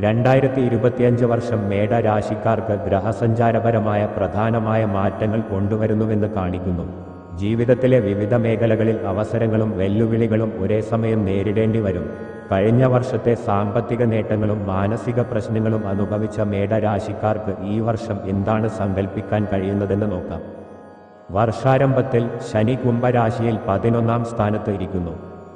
രണ്ടായിരത്തി ഇരുപത്തിയഞ്ച് വർഷം മേടരാശിക്കാർക്ക് ഗ്രഹസഞ്ചാരപരമായ പ്രധാനമായ മാറ്റങ്ങൾ കൊണ്ടുവരുന്നുവെന്ന് കാണിക്കുന്നു. ജീവിതത്തിലെ വിവിധ മേഖലകളിൽ അവസരങ്ങളും വെല്ലുവിളികളും ഒരേ സമയം നേരിടേണ്ടി വരും. കഴിഞ്ഞ വർഷത്തെ സാമ്പത്തിക നേട്ടങ്ങളും മാനസിക പ്രശ്നങ്ങളും അനുഭവിച്ച മേടരാശിക്കാർക്ക് ഈ വർഷം എന്താണ് സങ്കല്പിക്കാൻ കഴിയുന്നതെന്ന് നോക്കാം. വർഷാരംഭത്തിൽ ശനി കുംഭരാശിയിൽ പതിനൊന്നാം സ്ഥാനത്ത് ഇരിക്കുന്നു.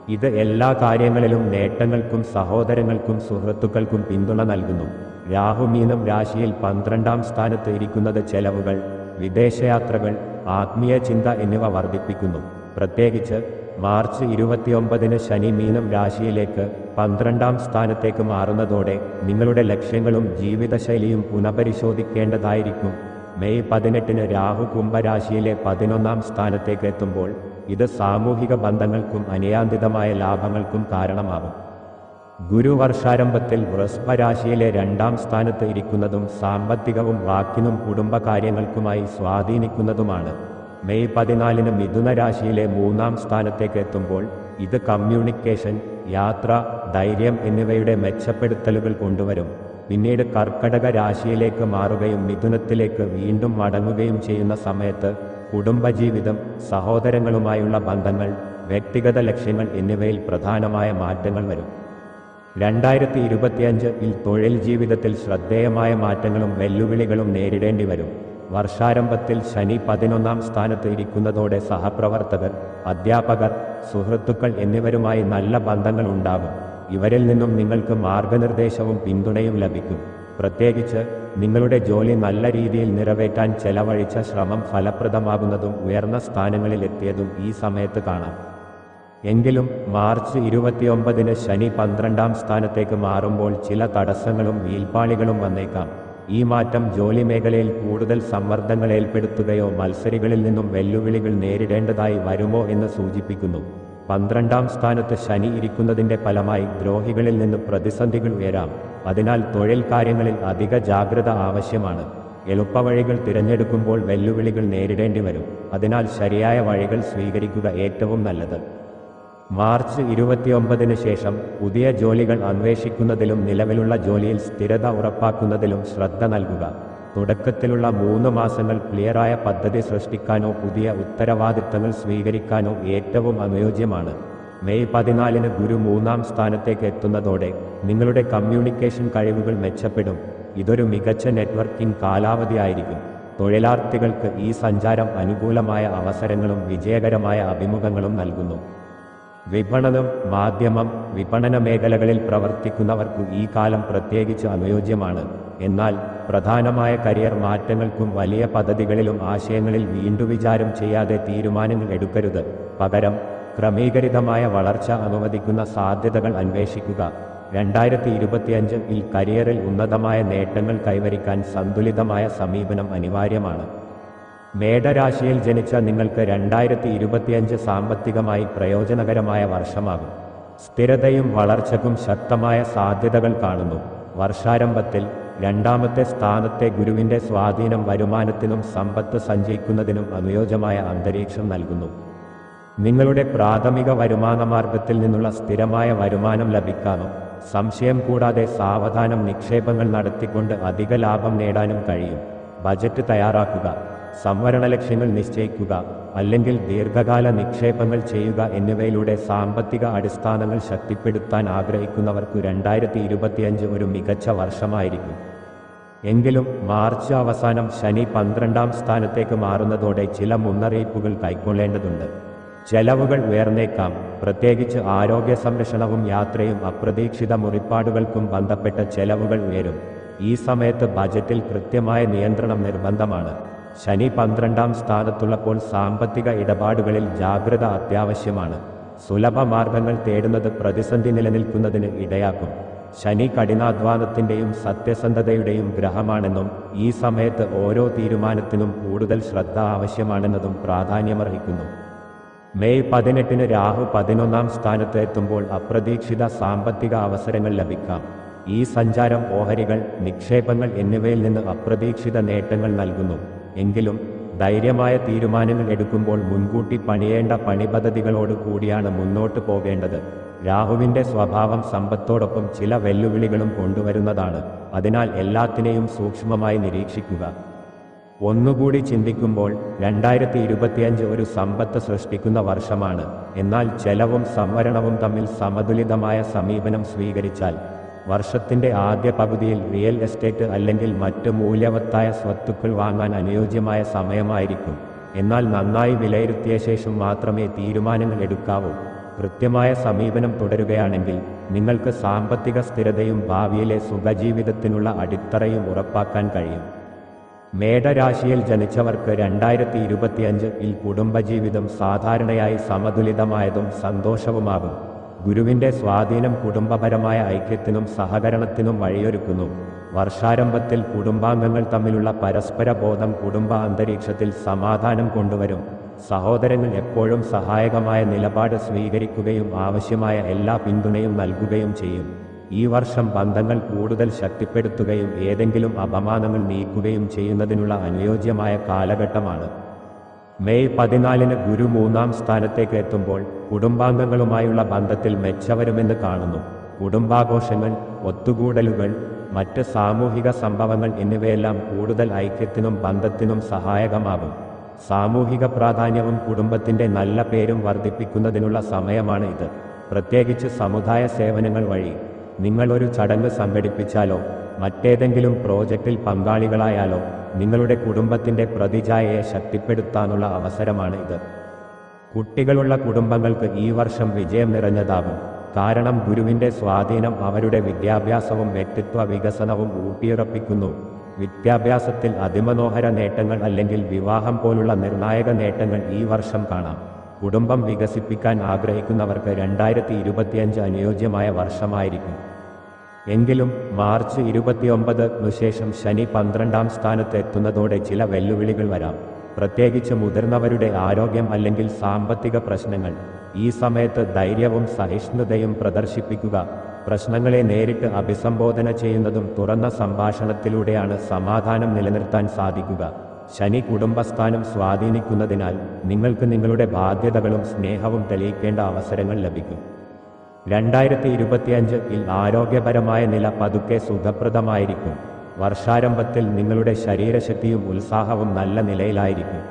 ഇത് എല്ലാ കാര്യങ്ങളിലും നേട്ടങ്ങൾക്കും സഹോദരങ്ങൾക്കും സുഹൃത്തുക്കൾക്കും പിന്തുണ നൽകുന്നു. രാഹുമീനം രാശിയിൽ പന്ത്രണ്ടാം സ്ഥാനത്ത് ഇരിക്കുന്നത് ചെലവുകൾ വിദേശയാത്രകൾ ആത്മീയ ചിന്ത എന്നിവ വർദ്ധിപ്പിക്കുന്നു. പ്രത്യേകിച്ച് മാർച്ച് ഇരുപത്തിയൊമ്പതിന് ശനി മീനം രാശിയിലേക്ക് പന്ത്രണ്ടാം സ്ഥാനത്തേക്ക് മാറുന്നതോടെ നിങ്ങളുടെ ലക്ഷ്യങ്ങളും ജീവിതശൈലിയും പുനഃപരിശോധിക്കേണ്ടതായിരിക്കും. മെയ് പതിനെട്ടിന് രാഹു കുംഭരാശിയിലെ പതിനൊന്നാം സ്ഥാനത്തേക്ക് എത്തുമ്പോൾ ഇത് സാമൂഹിക ബന്ധങ്ങൾക്കും അനിയാന്തിതമായ ലാഭങ്ങൾക്കും കാരണമാകും. ഗുരു വർഷാരംഭത്തിൽ രണ്ടാം സ്ഥാനത്ത് ഇരിക്കുന്നതും സാമ്പത്തികവും വാക്കിനും കുടുംബകാര്യങ്ങൾക്കുമായി സ്വാധീനിക്കുന്നതുമാണ്. മെയ് പതിനാലിന് മിഥുന രാശിയിലെ മൂന്നാം സ്ഥാനത്തേക്ക് എത്തുമ്പോൾ ഇത് കമ്മ്യൂണിക്കേഷൻ യാത്ര ധൈര്യം എന്നിവയുടെ മെച്ചപ്പെടുത്തലുകൾ കൊണ്ടുവരും. പിന്നീട് കർക്കടക രാശിയിലേക്ക് മാറുകയും മിഥുനത്തിലേക്ക് വീണ്ടും മടങ്ങുകയും ചെയ്യുന്ന സമയത്ത് കുടുംബജീവിതം സഹോദരങ്ങളുമായുള്ള ബന്ധങ്ങൾ വ്യക്തിഗത ലക്ഷ്യങ്ങൾ എന്നിവയിൽ പ്രധാനമായ മാറ്റങ്ങൾ വരും. രണ്ടായിരത്തി ഇരുപത്തിയഞ്ചിൽ തൊഴിൽ ജീവിതത്തിൽ ശ്രദ്ധേയമായ മാറ്റങ്ങളും വെല്ലുവിളികളും നേരിടേണ്ടി വരും. വർഷാരംഭത്തിൽ ശനി പതിനൊന്നാം സ്ഥാനത്ത് ഇരിക്കുന്നതോടെ സഹപ്രവർത്തകർ അധ്യാപകർ സുഹൃത്തുക്കൾ എന്നിവരുമായി നല്ല ബന്ധങ്ങൾ ഉണ്ടാകും. ഇവരിൽ നിന്നും നിങ്ങൾക്ക് മാർഗനിർദ്ദേശവും പിന്തുണയും ലഭിക്കും. പ്രത്യേകിച്ച് നിങ്ങളുടെ ജോലി നല്ല രീതിയിൽ നിറവേറ്റാൻ ചെലവഴിച്ച ശ്രമം ഫലപ്രദമാകുന്നതും ഉയർന്ന സ്ഥാനങ്ങളിൽ എത്തിയതും ഈ സമയത്ത് കാണാം. എങ്കിലും മാർച്ച് ഇരുപത്തിയൊമ്പതിന് ശനി പന്ത്രണ്ടാം സ്ഥാനത്തേക്ക് മാറുമ്പോൾ ചില തടസ്സങ്ങളും വീൽപ്പാളികളും വന്നേക്കാം. ഈ മാറ്റം ജോലി മേഖലയിൽ കൂടുതൽ സമ്മർദ്ദങ്ങൾ ഏർപ്പെടുത്തുകയോ മത്സരികളിൽ നിന്നും വെല്ലുവിളികൾ നേരിടേണ്ടതായി വരുമോ എന്ന് സൂചിപ്പിക്കുന്നു. പന്ത്രണ്ടാം സ്ഥാനത്ത് ശനി ഇരിക്കുന്നതിന്റെ ഫലമായി ദ്രോഹികളിൽ നിന്ന് പ്രതിസന്ധികൾ ഉയരാം. അതിനാൽ തൊഴിൽ കാര്യങ്ങളിൽ അധിക ജാഗ്രത ആവശ്യമാണ്. എളുപ്പവഴികൾ തിരഞ്ഞെടുക്കുമ്പോൾ വെല്ലുവിളികൾ നേരിടേണ്ടി വരും. അതിനാൽ ശരിയായ വഴികൾ സ്വീകരിക്കുക ഏറ്റവും നല്ലത്. മാർച്ച് ഇരുപത്തിയൊമ്പതിന് ശേഷം പുതിയ ജോലികൾ അന്വേഷിക്കുന്നതിലും നിലവിലുള്ള ജോലിയിൽ സ്ഥിരത ഉറപ്പാക്കുന്നതിലും ശ്രദ്ധ നൽകുക. തുടക്കത്തിലുള്ള മൂന്ന് മാസങ്ങൾ ക്ലിയറായ പദ്ധതി സൃഷ്ടിക്കാനോ പുതിയ ഉത്തരവാദിത്തങ്ങൾ സ്വീകരിക്കാനോ ഏറ്റവും അനുയോജ്യമാണ്. മെയ് പതിനാലിന് ഗുരു മൂന്നാം സ്ഥാനത്തേക്ക് എത്തുന്നതോടെ നിങ്ങളുടെ കമ്മ്യൂണിക്കേഷൻ കഴിവുകൾ മെച്ചപ്പെടും. ഇതൊരു മികച്ച നെറ്റ്വർക്കിംഗ് കാലാവധിയായിരിക്കും. തൊഴിലാർത്ഥികൾക്ക് ഈ സഞ്ചാരം അനുകൂലമായ അവസരങ്ങളും വിജയകരമായ അഭിമുഖങ്ങളും നൽകുന്നു. വിപണനം മാധ്യമം വിപണന മേഖലകളിൽ പ്രവർത്തിക്കുന്നവർക്ക് ഈ കാലം പ്രത്യേകിച്ച് അനുയോജ്യമാണ്. എന്നാൽ പ്രധാനമായ കരിയർ മാറ്റങ്ങൾക്കും വലിയ പദ്ധതികളിലും ആശയങ്ങളിൽ വീണ്ടുവിചാരം ചെയ്യാതെ തീരുമാനങ്ങൾ എടുക്കരുത്. പകരം ക്രമീകരിതമായ വളർച്ച അനുവദിക്കുന്ന സാധ്യതകൾ അന്വേഷിക്കുക. രണ്ടായിരത്തി ഇരുപത്തിയഞ്ചിൽ കരിയറിൽ ഉന്നതമായ നേട്ടങ്ങൾ കൈവരിക്കാൻ സന്തുലിതമായ സമീപനം അനിവാര്യമാണ്. മേടരാശിയിൽ ജനിച്ച നിങ്ങൾക്ക് രണ്ടായിരത്തി ഇരുപത്തിയഞ്ച് സാമ്പത്തികമായി പ്രയോജനകരമായ വർഷമാകും. സ്ഥിരതയും വളർച്ചയ്ക്കും ശക്തമായ സാധ്യതകൾ കാണുന്നു. വർഷാരംഭത്തിൽ രണ്ടാമത്തെ സ്ഥാനത്തെ ഗുരുവിന്റെ സ്വാധീനം വരുമാനത്തിനും സമ്പത്ത് സഞ്ചയിക്കുന്നതിനും അനുയോജ്യമായ അന്തരീക്ഷം നൽകുന്നു. നിങ്ങളുടെ പ്രാഥമിക വരുമാന മാർഗത്തിൽ നിന്നുള്ള സ്ഥിരമായ വരുമാനം ലഭിക്കാനും സംശയം കൂടാതെ സാവധാനം നിക്ഷേപങ്ങൾ നടത്തിക്കൊണ്ട് അധിക ലാഭം നേടാനും കഴിയും. ബജറ്റ് തയ്യാറാക്കുക. സംവരണ ലക്ഷ്യങ്ങൾ നിശ്ചയിക്കുക അല്ലെങ്കിൽ ദീർഘകാല നിക്ഷേപങ്ങൾ ചെയ്യുക എന്നിവയിലൂടെ സാമ്പത്തിക അടിസ്ഥാനങ്ങൾ ശക്തിപ്പെടുത്താൻ ആഗ്രഹിക്കുന്നവർക്ക് രണ്ടായിരത്തി ഇരുപത്തിയഞ്ച് ഒരു മികച്ച വർഷമായിരിക്കും. എങ്കിലും മാർച്ച് അവസാനം ശനി പന്ത്രണ്ടാം സ്ഥാനത്തേക്ക് മാറുന്നതോടെ ചില മുന്നറിയിപ്പുകൾ കൈക്കൊള്ളേണ്ടതുണ്ട്. ചെലവുകൾ ഉയർന്നേക്കാം. പ്രത്യേകിച്ച് ആരോഗ്യ സംരക്ഷണവും യാത്രയും അപ്രതീക്ഷിത മുറിപ്പാടുകൾക്കും ബന്ധപ്പെട്ട ചെലവുകൾ ഉയരും. ഈ സമയത്ത് ബജറ്റിൽ കൃത്യമായ നിയന്ത്രണം നിർബന്ധമാണ്. ശനി പന്ത്രണ്ടാം സ്ഥാനത്തുള്ളപ്പോൾ സാമ്പത്തിക ഇടപാടുകളിൽ ജാഗ്രത അത്യാവശ്യമാണ്. സുലഭ മാർഗങ്ങൾ തേടുന്നത് പ്രതിസന്ധി നിലനിൽക്കുന്നതിന് ഇടയാക്കും. ശനി കഠിനാധ്വാനത്തിന്റെയും സത്യസന്ധതയുടെയും ഗ്രഹമാണെന്നും ഈ സമയത്ത് ഓരോ തീരുമാനത്തിനും കൂടുതൽ ശ്രദ്ധ ആവശ്യമാണെന്നതും പ്രാധാന്യമർഹിക്കുന്നു. മെയ് പതിനെട്ടിന് രാഹു പതിനൊന്നാം സ്ഥാനത്ത് എത്തുമ്പോൾ അപ്രതീക്ഷിത സാമ്പത്തിക അവസരങ്ങൾ ലഭിക്കാം. ഈ സഞ്ചാരം ഓഹരികൾ നിക്ഷേപങ്ങൾ എന്നിവയിൽ നിന്ന് അപ്രതീക്ഷിത നേട്ടങ്ങൾ നൽകുന്നു. എങ്കിലും ധൈര്യമായ തീരുമാനങ്ങൾ എടുക്കുമ്പോൾ മുൻകൂട്ടി പണിയേണ്ട പണിപദ്ധതികളോട് കൂടിയാണ് മുന്നോട്ട് പോകേണ്ടത്. രാഹുവിന്റെ സ്വഭാവം സമ്പത്തോടൊപ്പം ചില വെല്ലുവിളികളും കൊണ്ടുവരുന്നതാണ്. അതിനാൽ എല്ലാത്തിനെയും സൂക്ഷ്മമായി നിരീക്ഷിക്കുക. ഒന്നുകൂടി ചിന്തിക്കുമ്പോൾ രണ്ടായിരത്തി ഇരുപത്തിയഞ്ച് ഒരു സമ്പത്ത് സൃഷ്ടിക്കുന്ന വർഷമാണ്. എന്നാൽ ചെലവും സംവരണവും തമ്മിൽ സമതുലിതമായ സമീപനം സ്വീകരിച്ചാൽ വർഷത്തിന്റെ ആദ്യ പകുതിയിൽ റിയൽ എസ്റ്റേറ്റ് അല്ലെങ്കിൽ മറ്റ് മൂല്യവത്തായ സ്വത്തുക്കൾ വാങ്ങാൻ അനുയോജ്യമായ സമയമായിരിക്കും. എന്നാൽ നന്നായി വിലയിരുത്തിയ ശേഷം മാത്രമേ തീരുമാനങ്ങൾ എടുക്കാവൂ. കൃത്യമായ സമീപനം തുടരുകയാണെങ്കിൽ നിങ്ങൾക്ക് സാമ്പത്തിക സ്ഥിരതയും ഭാവിയിലെ സുഖജീവിതത്തിനുള്ള അടിത്തറയും ഉറപ്പാക്കാൻ കഴിയും. മേടരാശിയിൽ ജനിച്ചവർക്ക് രണ്ടായിരത്തി ഇരുപത്തിയഞ്ചിൽ കുടുംബജീവിതം സാധാരണയായി സമതുലിതമായതും സന്തോഷവുമാകും. ഗുരുവിന്റെ സ്വാധീനം കുടുംബപരമായ ഐക്യത്തിനും സഹകരണത്തിനും വഴിയൊരുക്കുന്നു. വർഷാരംഭത്തിൽ കുടുംബാംഗങ്ങൾ തമ്മിലുള്ള പരസ്പര ബോധം കുടുംബ അന്തരീക്ഷത്തിൽ സമാധാനം കൊണ്ടുവരും. സഹോദരങ്ങൾ എപ്പോഴും സഹായകമായ നിലപാട് സ്വീകരിക്കുകയും ആവശ്യമായ എല്ലാ പിന്തുണയും നൽകുകയും ചെയ്യും. ഈ വർഷം ബന്ധങ്ങൾ കൂടുതൽ ശക്തിപ്പെടുത്തുകയും ഏതെങ്കിലും അപമാനങ്ങൾ നീക്കുകയും ചെയ്യുന്നതിനുള്ള അനുയോജ്യമായ കാലഘട്ടമാണ്. മെയ് പതിനാലിന് ഗുരു മൂന്നാം സ്ഥാനത്തേക്ക് എത്തുമ്പോൾ കുടുംബാംഗങ്ങളുമായുള്ള ബന്ധത്തിൽ മെച്ചവരുമെന്ന് കാണുന്നു. കുടുംബാഘോഷങ്ങൾ ഒത്തുകൂടലുകൾ മറ്റ് സാമൂഹിക സംഭവങ്ങൾ എന്നിവയെല്ലാം കൂടുതൽ ഐക്യത്തിനും ബന്ധത്തിനും സഹായകമാകും. സാമൂഹിക പ്രാധാന്യവും കുടുംബത്തിന്റെ നല്ല പേരും വർദ്ധിപ്പിക്കുന്നതിനുള്ള സമയമാണ് ഇത്. പ്രത്യേകിച്ച് സമുദായ സേവനങ്ങൾ വഴി. നിങ്ങളൊരു ചടങ്ങ് സംഘടിപ്പിച്ചാലോ? മറ്റേതെങ്കിലും പ്രോജക്റ്റിൽ പങ്കാളികളായാലോ നിങ്ങളുടെ കുടുംബത്തിന്റെ പ്രതിച്ഛായയെ ശക്തിപ്പെടുത്താനുള്ള അവസരമാണ് ഇത്. കുട്ടികളുള്ള കുടുംബങ്ങൾക്ക് ഈ വർഷം വിജയം നിറഞ്ഞതാകും. കാരണം ഗുരുവിന്റെ സ്വാധീനം അവരുടെ വിദ്യാഭ്യാസവും വ്യക്തിത്വ വികസനവും ഊട്ടിയുറപ്പിക്കുന്നു. വിദ്യാഭ്യാസത്തിൽ അതിമനോഹര നേട്ടങ്ങൾ അല്ലെങ്കിൽ വിവാഹം പോലുള്ള നിർണായക നേട്ടങ്ങൾ ഈ വർഷം കാണാം. കുടുംബം വികസിപ്പിക്കാൻ ആഗ്രഹിക്കുന്നവർക്ക് രണ്ടായിരത്തി ഇരുപത്തിയഞ്ച് അനുയോജ്യമായ വർഷമായിരിക്കും. എങ്കിലും മാർച്ച് ഇരുപത്തിയൊമ്പതിനു ശേഷം ശനി പന്ത്രണ്ടാം സ്ഥാനത്ത് എത്തുന്നതോടെ ചില വെല്ലുവിളികൾ വരാം. പ്രത്യേകിച്ച് മുതിർന്നവരുടെ ആരോഗ്യം അല്ലെങ്കിൽ സാമ്പത്തിക പ്രശ്നങ്ങൾ. ഈ സമയത്ത് ധൈര്യവും സഹിഷ്ണുതയും പ്രദർശിപ്പിക്കുക. പ്രശ്നങ്ങളെ നേരിട്ട് അഭിസംബോധന ചെയ്യുന്നതും തുറന്ന സംഭാഷണത്തിലൂടെയാണ് സമാധാനം നിലനിർത്താൻ സാധിക്കുക. ശനി കുടുംബസ്ഥാനം സ്വാധീനിക്കുന്നതിനാൽ നിങ്ങൾക്ക് നിങ്ങളുടെ ബാധ്യതകളും സ്നേഹവും തെളിയിക്കേണ്ട അവസരങ്ങൾ ലഭിക്കും. രണ്ടായിരത്തി ഇരുപത്തിയഞ്ച് ഇൽ ആരോഗ്യപരമായ നില പതുക്കെ സുഖപ്രദമായിരിക്കും. വർഷാരംഭത്തിൽ നിങ്ങളുടെ ശരീരശക്തിയും ഉത്സാഹവും നല്ല നിലയിലായിരിക്കും.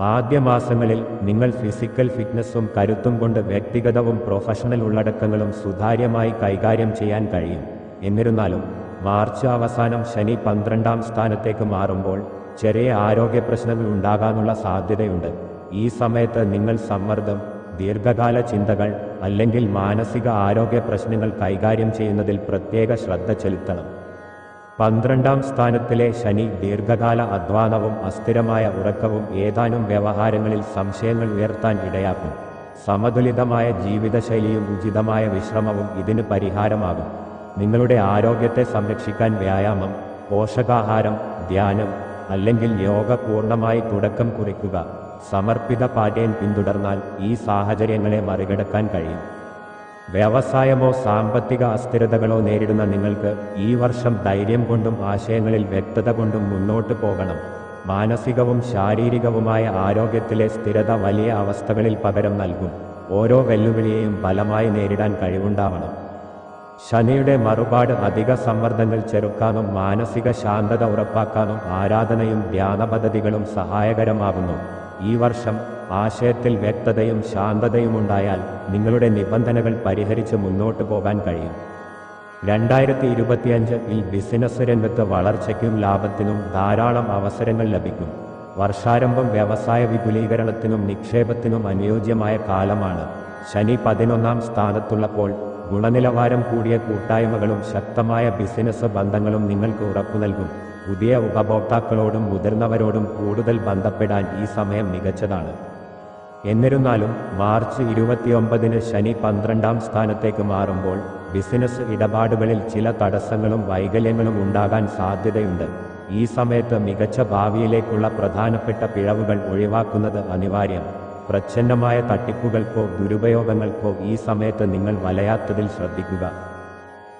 ആദ്യ മാസങ്ങളിൽ നിങ്ങൾ ഫിസിക്കൽ ഫിറ്റ്നസ്സും കരുത്തും കൊണ്ട് വ്യക്തിഗതവും പ്രൊഫഷണൽ ഉള്ളടക്കങ്ങളും സുതാര്യമായി കൈകാര്യം ചെയ്യാൻ കഴിയും. എന്നിരുന്നാലും മാർച്ച് അവസാനം ശനി പന്ത്രണ്ടാം സ്ഥാനത്തേക്ക് മാറുമ്പോൾ ചെറിയ ആരോഗ്യ പ്രശ്നങ്ങൾ ഉണ്ടാകാനുള്ള സാധ്യതയുണ്ട്. ഈ സമയത്ത് നിങ്ങൾ സമ്മർദ്ദം ദീർഘകാല ചിന്തകൾ അല്ലെങ്കിൽ മാനസിക ആരോഗ്യ പ്രശ്നങ്ങൾ കൈകാര്യം ചെയ്യുന്നതിൽ പ്രത്യേക ശ്രദ്ധ ചെലുത്തണം. പന്ത്രണ്ടാം സ്ഥാനത്തിലെ ശനി ദീർഘകാല അധ്വാനവും അസ്ഥിരമായ ഉറക്കവും ഏതാനും വ്യവഹാരങ്ങളിൽ സംശയങ്ങൾ ഉയർത്താൻ ഇടയാക്കും. സമതുലിതമായ ജീവിതശൈലിയും ഉചിതമായ വിശ്രമവും ഇതിന് പരിഹാരമാകും. നിങ്ങളുടെ ആരോഗ്യത്തെ സംരക്ഷിക്കാൻ വ്യായാമം പോഷകാഹാരം ധ്യാനം അല്ലെങ്കിൽ യോഗ പൂർണമായി തുടക്കം കുറിക്കുക. സമർപ്പിത പാറ്റേൺ പിന്തുടർന്നാൽ ഈ സാഹചര്യങ്ങളെ മറികടക്കാൻ കഴിയും. വ്യവസായമോ സാമ്പത്തിക അസ്ഥിരതകളോ നേരിടുന്ന നിങ്ങൾക്ക് ഈ വർഷം ധൈര്യം കൊണ്ടും ആശയങ്ങളിൽ വ്യക്തത കൊണ്ടും മുന്നോട്ട് പോകണം. മാനസികവും ശാരീരികവുമായ ആരോഗ്യത്തിലെ സ്ഥിരത വലിയ അവസ്ഥകളിൽ പകരം നൽകും. ഓരോ വെല്ലുവിളിയെയും ബലമായി നേരിടാൻ കഴിവുണ്ടാവണം. ശനിയുടെ മറുപാട് അധിക സമ്മർദ്ദങ്ങൾ ചെറുക്കാനും മാനസിക ശാന്തത ഉറപ്പാക്കാനും ആരാധനയും ധ്യാന പദ്ധതികളും സഹായകരമാകുന്നു. ഈ വർഷം ആശയത്തിൽ വ്യക്തതയും ശാന്തതയും ഉണ്ടായാൽ നിങ്ങളുടെ നിബന്ധനകൾ പരിഹരിച്ച് മുന്നോട്ട് പോകാൻ കഴിയും. രണ്ടായിരത്തി ഇരുപത്തിയഞ്ച് ഈ ബിസിനസ് രംഗത്ത് വളർച്ചയ്ക്കും ലാഭത്തിനും ധാരാളം അവസരങ്ങൾ ലഭിക്കും. വർഷാരംഭം വ്യവസായ വിപുലീകരണത്തിനും നിക്ഷേപത്തിനും അനുയോജ്യമായ കാലമാണ്. ശനി പതിനൊന്നാം സ്ഥാനത്തുള്ളപ്പോൾ ഗുണനിലവാരം കൂടിയ കൂട്ടായ്മകളും ശക്തമായ ബിസിനസ് ബന്ധങ്ങളും നിങ്ങൾക്ക് ഉറപ്പു നൽകും. പുതിയ ഉപഭോക്താക്കളോടും മുതിർന്നവരോടും കൂടുതൽ ബന്ധപ്പെടാൻ ഈ സമയം മികച്ചതാണ്. എന്നിരുന്നാലും മാർച്ച് ഇരുപത്തിയൊമ്പതിന് ശനി പന്ത്രണ്ടാം സ്ഥാനത്തേക്ക് മാറുമ്പോൾ ബിസിനസ് ഇടപാടുകളിൽ ചില തടസ്സങ്ങളും വൈകല്യങ്ങളും ഉണ്ടാകാൻ സാധ്യതയുണ്ട്. ഈ സമയത്ത് മികച്ച ഭാവിയിലേക്കുള്ള പ്രധാനപ്പെട്ട പിഴവുകൾ ഒഴിവാക്കുന്നത് അനിവാര്യം. പ്രച്ഛന്നമായ തട്ടിപ്പുകൾക്കോ ദുരുപയോഗങ്ങൾക്കോ ഈ സമയത്ത് നിങ്ങൾ വലയാത്തതിൽ ശ്രദ്ധിക്കുക.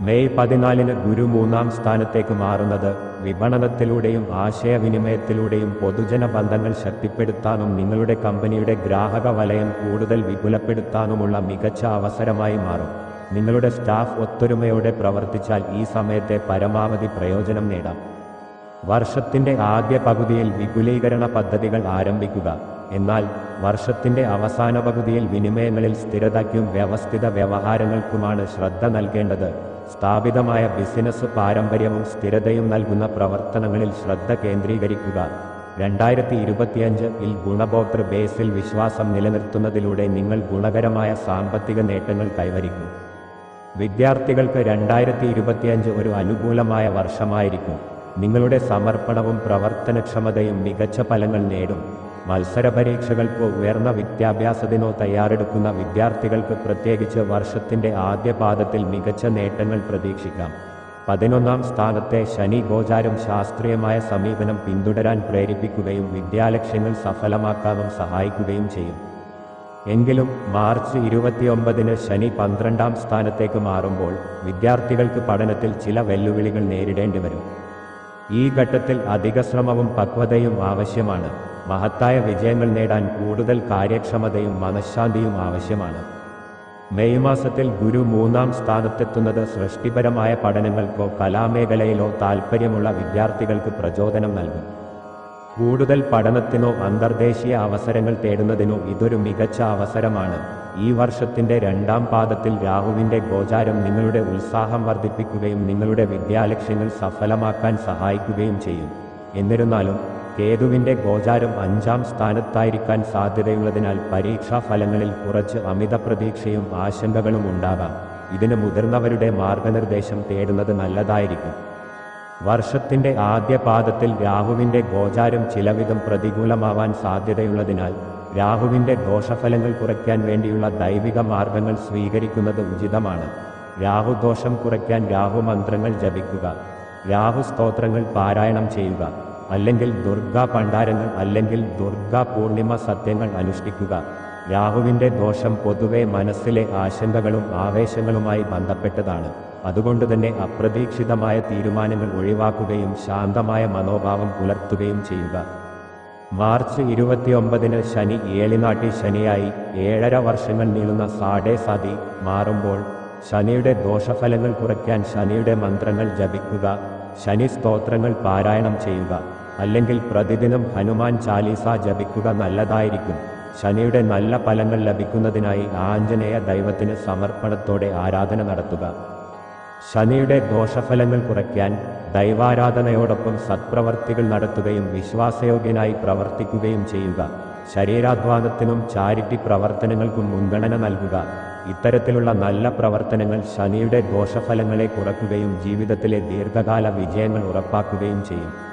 മെയ് പതിനാലിന് ഗുരു മൂന്നാം സ്ഥാനത്തേക്ക് മാറുന്നത് വിപണനത്തിലൂടെയും ആശയവിനിമയത്തിലൂടെയും പൊതുജന ബന്ധങ്ങൾ ശക്തിപ്പെടുത്താനും നിങ്ങളുടെ കമ്പനിയുടെ ഗ്രാഹക വലയം കൂടുതൽ വിപുലപ്പെടുത്താനുമുള്ള മികച്ച അവസരമായി മാറും. നിങ്ങളുടെ സ്റ്റാഫ് ഒത്തൊരുമയോടെ പ്രവർത്തിച്ചാൽ ഈ സമയത്തെ പരമാവധി പ്രയോജനം നേടാം. വർഷത്തിന്റെ ആദ്യ പകുതിയിൽ വിപുലീകരണ പദ്ധതികൾ ആരംഭിക്കുക. എന്നാൽ വർഷത്തിന്റെ അവസാന പകുതിയിൽ വിനിമയങ്ങളിൽ സ്ഥിരതയ്ക്കും വ്യവസ്ഥിത വ്യവഹാരങ്ങൾക്കുമാണ് ശ്രദ്ധ നൽകേണ്ടത്. സ്ഥാപിതമായ ബിസിനസ് പാരമ്പര്യവും സ്ഥിരതയും നൽകുന്ന പ്രവർത്തനങ്ങളിൽ ശ്രദ്ധ കേന്ദ്രീകരിക്കുക. രണ്ടായിരത്തി ഇരുപത്തിയഞ്ച് ഇൽ ഗുണഭോക്തൃ ബേസിൽ വിശ്വാസം നിലനിർത്തുന്നതിലൂടെ നിങ്ങൾ ഗുണകരമായ സാമ്പത്തിക നേട്ടങ്ങൾ കൈവരിക്കും. വിദ്യാർത്ഥികൾക്ക് രണ്ടായിരത്തി ഇരുപത്തിയഞ്ച് ഒരു അനുകൂലമായ വർഷമായിരിക്കും. നിങ്ങളുടെ സമർപ്പണവും പ്രവർത്തനക്ഷമതയും മികച്ച ഫലങ്ങൾ നേടും. മത്സര പരീക്ഷകൾക്കോ ഉയർന്ന വിദ്യാഭ്യാസത്തിനോ തയ്യാറെടുക്കുന്ന വിദ്യാർത്ഥികൾക്ക് പ്രത്യേകിച്ച് വർഷത്തിന്റെ ആദ്യ പാദത്തിൽ മികച്ച നേട്ടങ്ങൾ പ്രതീക്ഷിക്കാം. പതിനൊന്നാം സ്ഥാനത്തെ ശനി ഗോചാരം ശാസ്ത്രീയമായ സമീപനം പിന്തുടരാൻ പ്രേരിപ്പിക്കുകയും വിദ്യാലക്ഷ്യങ്ങൾ സഫലമാക്കാനും സഹായിക്കുകയും ചെയ്യും. എങ്കിലും മാർച്ച് ഇരുപത്തിയൊമ്പതിന് ശനി പന്ത്രണ്ടാം സ്ഥാനത്തേക്ക് മാറുമ്പോൾ വിദ്യാർത്ഥികൾക്ക് പഠനത്തിൽ ചില വെല്ലുവിളികൾ നേരിടേണ്ടി വരും. ഈ ഘട്ടത്തിൽ അധിക ശ്രമവും പക്വതയും ആവശ്യമാണ്. മഹത്തായ വിജയങ്ങൾ നേടാൻ കൂടുതൽ കാര്യക്ഷമതയും മനഃശാന്തിയും ആവശ്യമാണ്. മെയ് മാസത്തിൽ ഗുരു മൂന്നാം സ്ഥാനത്തെത്തുന്നത് സൃഷ്ടിപരമായ പഠനങ്ങൾക്കോ കലാമേഖലയിലോ താൽപ്പര്യമുള്ള വിദ്യാർത്ഥികൾക്ക് പ്രചോദനം നൽകും. കൂടുതൽ പഠനത്തിനോ അന്തർദേശീയ അവസരങ്ങൾ തേടുന്നതിനോ ഇതൊരു മികച്ച അവസരമാണ്. ഈ വർഷത്തിന്റെ രണ്ടാം പാദത്തിൽ രാഹുവിന്റെ ഗോചാരം നിങ്ങളുടെ ഉത്സാഹം വർദ്ധിപ്പിക്കുകയും നിങ്ങളുടെ വിദ്യാലക്ഷ്യങ്ങൾ സഫലമാക്കാൻ സഹായിക്കുകയും ചെയ്യും. എന്നിരുന്നാലും കേതുവിന്റെ ഗോചാരം അഞ്ചാം സ്ഥാനത്തായിരിക്കാൻ സാധ്യതയുള്ളതിനാൽ പരീക്ഷാ ഫലങ്ങളിൽ കുറച്ച് അമിത പ്രതീക്ഷയും ആശങ്കകളും ഉണ്ടാകാം. ഇതിന് മുതിർന്നവരുടെ മാർഗനിർദ്ദേശം തേടുന്നത് നല്ലതായിരിക്കും. വർഷത്തിന്റെ ആദ്യ പാദത്തിൽ രാഹുവിന്റെ ഗോചാരം ചിലവിധം പ്രതികൂലമാവാൻ സാധ്യതയുള്ളതിനാൽ രാഹുവിന്റെ ദോഷഫലങ്ങൾ കുറയ്ക്കാൻ വേണ്ടിയുള്ള ദൈവിക മാർഗങ്ങൾ സ്വീകരിക്കുന്നത് ഉചിതമാണ്. രാഹുദോഷം കുറയ്ക്കാൻ രാഹു മന്ത്രങ്ങൾ ജപിക്കുക. രാഹു സ്തോത്രങ്ങൾ പാരായണം ചെയ്യുക. അല്ലെങ്കിൽ ദുർഗാ പണ്ടാരങ്ങൾ അല്ലെങ്കിൽ ദുർഗാ പൂർണിമ സത്യങ്ങൾ അനുഷ്ഠിക്കുക. രാഹുവിന്റെ ദോഷം പൊതുവെ മനസ്സിലെ ആശങ്കകളും ആവേശങ്ങളുമായി ബന്ധപ്പെട്ടതാണ്. അതുകൊണ്ട് തന്നെ അപ്രതീക്ഷിതമായ തീരുമാനങ്ങൾ ഒഴിവാക്കുകയും ശാന്തമായ മനോഭാവം പുലർത്തുകയും ചെയ്യുക. മാർച്ച് ഇരുപത്തിയൊമ്പതിന് ശനി ഏളിനാട്ടി ശനിയായി ഏഴര വർഷങ്ങൾ നീളുന്ന സാഡേ സതി മാറുമ്പോൾ ശനിയുടെ ദോഷഫലങ്ങൾ കുറയ്ക്കാൻ ശനിയുടെ മന്ത്രങ്ങൾ ജപിക്കുക. ശനി സ്തോത്രങ്ങൾ പാരായണം ചെയ്യുക. അല്ലെങ്കിൽ പ്രതിദിനം ഹനുമാൻ ചാലീസ ജപിക്കുക നല്ലതായിരിക്കും. ശനിയുടെ നല്ല ഫലങ്ങൾ ലഭിക്കുന്നതിനായി ആഞ്ജനേയ ദൈവത്തിന് സമർപ്പണത്തോടെ ആരാധന നടത്തുക. ശനിയുടെ ദോഷഫലങ്ങൾ കുറയ്ക്കാൻ ദൈവാരാധനയോടൊപ്പം സത്പ്രവർത്തികൾ നടത്തുകയും വിശ്വാസയോഗ്യനായി പ്രവർത്തിക്കുകയും ചെയ്യുക. ശരീരാധ്വാനത്തിനും ചാരിറ്റി പ്രവർത്തനങ്ങൾക്കും മുൻഗണന നൽകുക. ഇത്തരത്തിലുള്ള നല്ല പ്രവർത്തനങ്ങൾ ശനിയുടെ ദോഷഫലങ്ങളെ കുറക്കുകയും ജീവിതത്തിലെ ദീർഘകാല വിജയങ്ങൾ ഉറപ്പാക്കുകയും ചെയ്യും.